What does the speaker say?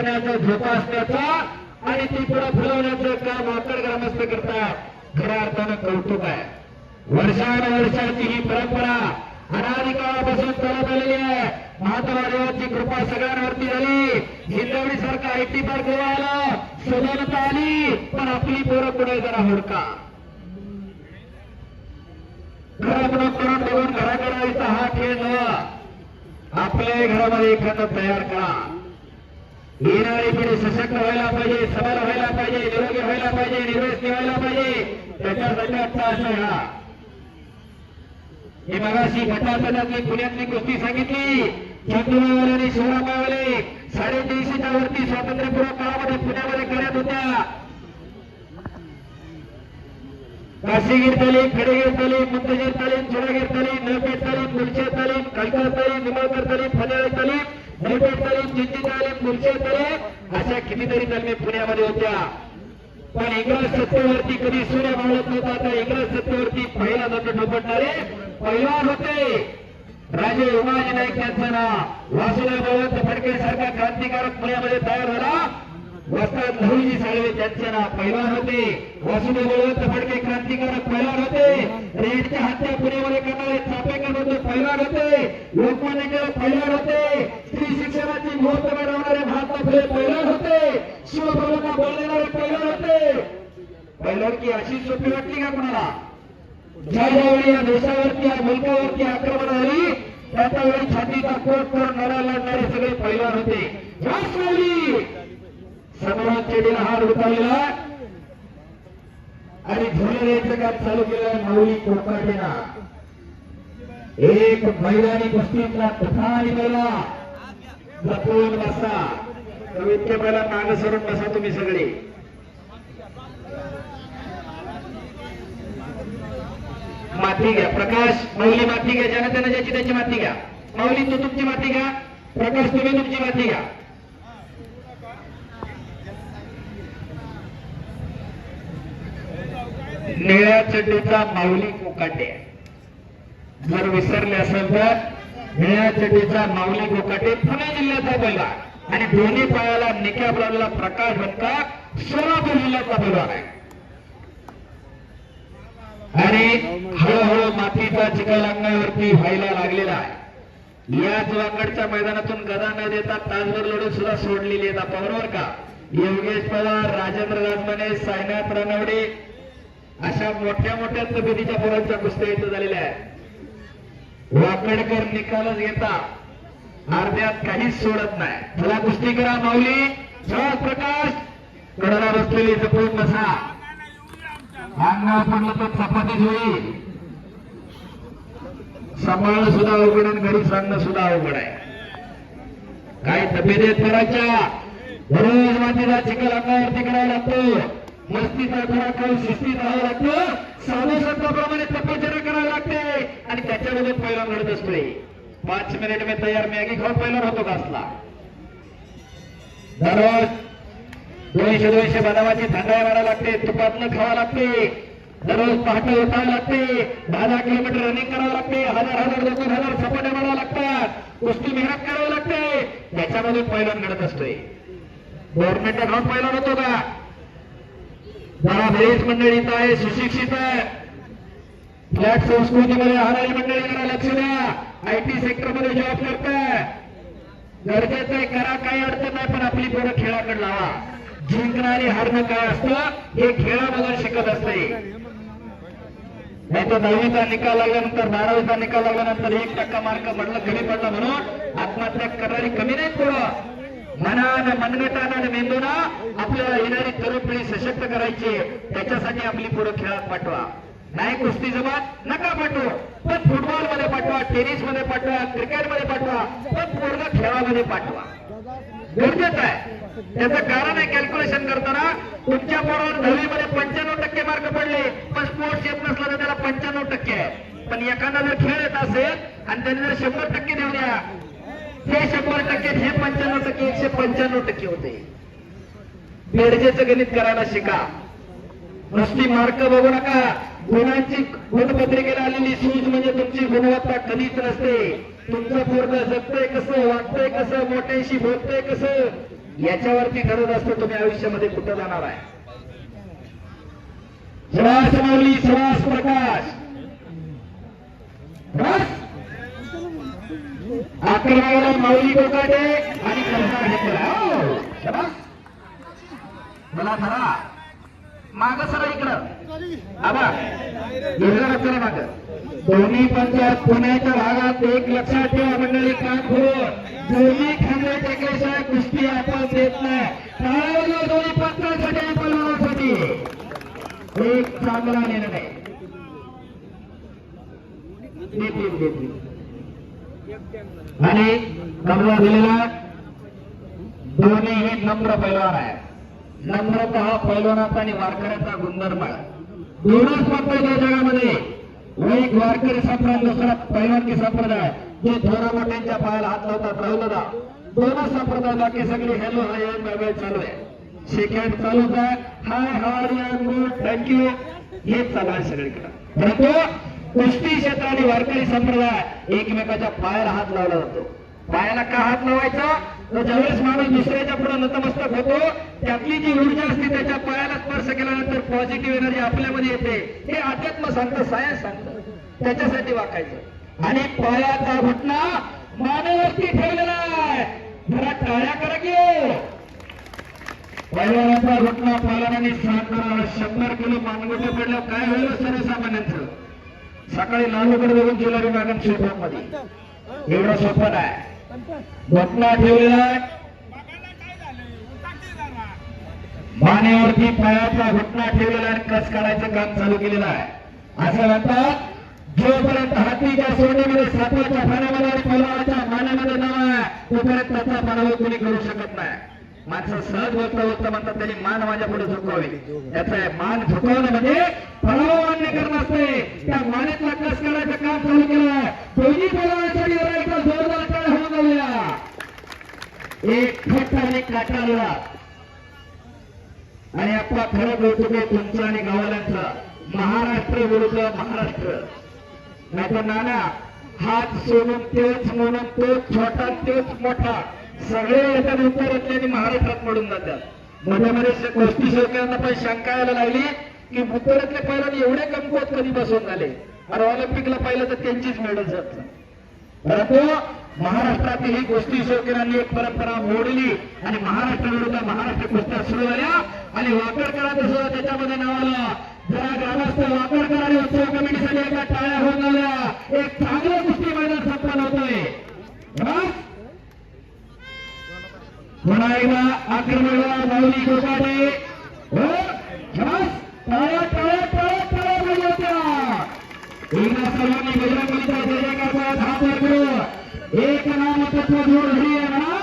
स्वप्नाचा झोपा असण्याचा आणि ती पुढे फुलवण्याचं काम वाकड ग्रामस्थ करतात. खऱ्या अर्थानं कौतुक आहे. वर्षानुवर्षाची ही परंपरा अनादिकाळापासून चालत आलेली आहे. महात्मा देवाची कृपा सगळ्यांवरती झाली. हिंदवडी सारखं आयटी पार्क आलं. आला आली. पण आपली पोरं पुढे जरा होडका. घराकडून करून बघून घराकडे यायचा हा खेळ नवा आपल्या घरामध्ये एखादं तयार करा. येणारी पिढी सशक्त व्हायला पाहिजे सबल व्हायला पाहिजे निरोगी व्हायला पाहिजे निर्वेश व्हायला पाहिजे त्याच्यासाठी आत्ता असं हा. हे मगाशी घटातल्यातली पुण्यातली गोष्टी सांगितली. चंदुरावाले आणि शिवरामावाले साडेतीनशेच्या वरती स्वातंत्र्यपूर्व काळामध्ये पुण्यामध्ये करत होत्या. काशीगीर तालीम खडेगीर तालीम मुंतजीर तालीम चुडागीर तालीम नळपेठ तालीम मुलशेर तालीम कलकर तालीम निंबाळकर तालीम फनेळे तालीम नळपेठ तालीम जिंजी तालीम मुलशेर तालीम अशा कितीतरी तालमी पुण्यामध्ये होत्या. पण इंग्रज सत्तेवरती कधी सूर्य मावळत नव्हता तर इंग्रज सत्तेवरती पहिला दंड ठोपटणारे पहिला होते. राजे उमाजी नाईक यांचं नाव. वासुदेव बळवंत फडके सारखा क्रांतिकारक पुण्यामध्ये तयार झाला. वस्ताद लहुजी साळवे त्यांचे नाव पहिला होते. वासुदेव बळवंत फडके क्रांतिकारक पहिला होते. रेडच्या हत्या पुण्यामध्ये करणारे चापेकर होते पहिला होते. लोकमान्य टिळक पहिला होते. शिक्षणाची महत्त्व मिळवणारे भारतातले फुले पैलवान होते. शिवभावना बोलणारे पैलवान होते. पैलवान की अशी सोपी वाटली का कोणाला? ज्या ज्यावेळी या देशावरती या मुलकावरती आक्रमण झाली त्याच्या वेळी छातीचा कोट करून लढा लढणारे सगळे पैलवान होते. याच वेळी समोर चेडीला हार उतारलेला आणि झोले द्यायचं काम चालू केलं माऊली कोकाटेना एक मैदानी कुस्तीतला तुफान गेला जपून बसा. तर इतके पहिला मागे सरून बसा तुम्ही सगळे. माती घ्या. प्रकाश माऊली माती घ्या. ज्याने त्याने ज्याची त्याची माती घ्या. माऊली तू तुमची माती घ्या. प्रकाश तुम्ही तुमची माती घ्या. निळ्या चड्डीचा माऊली कोकाटे. जर विसरले असेल तर निळ्या चड्डीचा माऊली कोकाटे पुणे जिल्ह्याचा बैला आणि दोन्ही पायाला निक्या लावलेला प्रकाश बनका सोलापूर जिल्ह्याचा बैलवान आहे. आणि हळूहळू मातीचा चिखल अंगावरती व्हायला लागलेला आहे. याच वाकडच्या मैदानातून गदा न देता तासभर लढून सुद्धा सोडलेली आहेत बरोबर का? योगेश पवार राजेंद्र राजमाने सायनाथ रानवडे अशा मोठ्या मोठ्या तब्येतीच्या पोरांच्या कुस्त्या इथं झालेल्या आहेत. वाकडकर निकालच घेता. अर्ध्यात काहीच सोडत नाही. तुला कुस्ती करा माऊली. सहज प्रकाश. कडला बसलेली जपून बसा. अंगावर पडलं तर चपातीच होईल सांभाळणं सुद्धा अवघड आणि घरी सांगणं सुद्धा अवघड आहे. काय तब्येत करायच्या रोज मातीचा चिखल अंगावरती करावा लागतो. मस्तीचा थोडा काळ शिस्तीत राहावा लागतो. साधू संताप्रमाणे तपश्चर्या करावी लागते. आणि त्याच्यामध्ये पहिला घडत असतोय पाच मिनिट मी तयार. मॅगी खाऊन पहिला होतो का असला? दररोज दोनशे दोनशे बदामाची थंडाई मारायला लागते. तुपातलं खावा लागते. दररोज पहाटे उठावं लागते. दहा दहा किलोमीटर रनिंग करावं लागते. हजार हजार दोन दोन हजार सपाट्या मारावं लागतात. कुस्ती मेहनत करावी लागते. त्याच्यामध्ये पहिला घडत असतोय गव्हर्नमेंट खाऊन पहिला होतो का? जरा बरीच मंडळी इथं आहे. सुशिक्षित आहे. फ्लॅट संस्कृतीमध्ये राहणारी मंडळी जरा लक्ष द्या. आयटी सेक्टरमध्ये जॉब करताय. गरजेचं आहे करा काही अडचण नाही पण आपली पोरं खेळाकडे लावा. जिंकणं आणि हारणं काय असतं हे खेळामधून शिकत असते. नाही तर दहावीचा निकाल लागल्यानंतर बारावीचा निकाल लागल्यानंतर एक टक्का मार्क पडला कमी पडला म्हणून आत्महत्या करणारी कमी नाही पोरं मनानं मनगटानं आणि मेंदूनं आपल्याला येणारी तरुण पिढी सशक्त करायची त्याच्यासाठी आपली पोरं खेळात पाठवा. नाही कुस्ती जमात नका पाठवा पण फुटबॉलमध्ये पाठवा टेनिसमध्ये पाठवा क्रिकेटमध्ये पाठवा पण पूर्ण खेळामध्ये पाठवा. गरजेचं आहे. त्याचं कारण आहे कॅल्क्युलेशन करताना तुमच्या पोरावर दहावीमध्ये पंच्याण्णव टक्के मार्क पडले पण स्पोर्ट्स येत नसला तर त्याला पंच्याण्णव टक्के आहे. पण एखादा जर खेळ येत असेल आणि त्याने जर शंभर टक्के देऊ द्या ते शंभर टक्के हे पंच्याण्णव टक्के एकशे पंच्याण्णव टक्के होते. बेडजेचं गणित करायला शिका. नुसती मार्क बघू नका. गुणांची गुणपत्रिकेला आलेली सूज म्हणजे तुमची गुणवत्ता कधीच नसते. तुमचं पूर्ण जगतंय कसं वागतंय कसं मोठ्याशी बोलतंय कसं याच्यावरती ठरत असतं तुम्ही आयुष्यामध्ये कुठं जाणार आहे. श्वास माऊली श्वास प्रकाश. आक्रमणाला माऊली कोकाटे आणि कर्जा घेतला. हो. मला धरा माग सरा इकडं. आबा इकडं चला माग. दोन्ही पंचायत पुण्याच्या भागात एक लक्षात ठेवा मंडळी काम करून दोन्ही खांदे टेकल्याशिवाय कुस्ती आपण देत नाही. दोन्ही पंचायतसाठी आपण पलवानासाठी. एक चांगला निर्णय. देतील देतील. आणि नम्र दिलेला दोन्ही हे नम्र पैलवान आहे नम्रता हा पैलवानाचा आणि वारकऱ्याचा गुणधर्म आहे. दोनच फक्त या जगामध्ये. एक वारकरी संप्रदाय दुसरा पैलवानकी संप्रदाय जे थोरा मोठ्यांच्या पायाला हात लावतात राहुलदा दोनच संप्रदाय बाकी सगळे हॅलो हाय वेगळे चालू आहे. सेकंड चालूच आहे. हाय हाय गुड थँक्यू हेच चालू आहे सगळीकडे. परंतु कुस्ती क्षेत्र आणि वारकरी संप्रदाय एकमेकाच्या पायाला हात लावला जातो. पायाला का हात लावायचा? तर ज्यावेळेस माणूस दुसऱ्याच्या पुढे नतमस्तक होतो त्यातली जी ऊर्जा असते त्याच्या पायाला स्पर्श केल्यानंतर पॉझिटिव्ह एनर्जी आपल्यामध्ये येते. हे अध्यात्म सांगतं सायन्स सांगतं. त्याच्यासाठी वाकायचं. आणि पायाचा घटना मानवस्ती ठेवलेला आहे. जरा टाळ्या करा की. हो. पहिल्यांदा घटना पहिल्याने करावा. शंभर किलो मानगोटे पडल्यावर काय होईल सर्वसामान्यांचं? सकाळी लालूकडे बघून जिल्हा विभागात क्षेत्रामध्ये एवढं सोपं आहे घटना ठेवलेला मानेवरती पायाचा घटना ठेवलेला आणि कस काढायचं काम चालू केलेलं आहे. असं म्हणतात जोपर्यंत हातीच्या सोडणीमध्ये सापाच्या पाण्यामध्ये आणि पलवाच्या मान्यामध्ये नाव आहे तोपर्यंत त्याचा पराभव कोणी करू शकत नाही. माणसं सहज बोलता बोलता म्हणतात त्यांनी मान माझ्या पुढे झुकवावी. त्याचा मान झुकवणं म्हणजे पराभव मान्य करणं असते त्या मानेतला कस काढायचं काम चालू केलं आहे दोन्ही पलवानासाठी एकदा जोरदार टाळ्या होऊन जाऊया एक खट आणि काटाळला आणि आपला खरं कौतुक आहे तुमचं आणि गावाल्यांचा महाराष्ट्र विरुद्ध महाराष्ट्र. नाही नाना हात सोडून तेच म्हणून तोच छोटा तेच मोठा. सगळे येतात उत्तरातले आणि महाराष्ट्रात पडून जातात. मध्ये मध्ये गोष्टी शोकांना पण शंका यायला लागली की उत्तरातले पहिला एवढे कमकुवत कधी बसून झाले? आणि ऑलिम्पिकला पाहिलं तर त्यांचीच मेडल जात परंतु महाराष्ट्रातील ही गोष्टी शौकीनांनी एक परंपरा मोडली आणि महाराष्ट्र विरुद्ध महाराष्ट्र कुस्त्या सुरू झाल्या. आणि वाकडकरांचं सुद्धा त्याच्यामध्ये नाव आलं. जरा ग्रामस्थ वाकडकर आणि उत्सव कमिटीसाठी एका टाळ्या होऊन आल्या एक चांगलं कुस्ती मैदान संपन्न होतोय. पुन्हा एकदा आक्रमणाला माऊली गोकाटे. हो. टाळ्या टाळ्या टाळ्या टाळ्या होत्या. एकदा सर्वांनी बजरंग जय जयकार करत हात वर करू एक नाम तत्व जोड हरी आहे म्हणा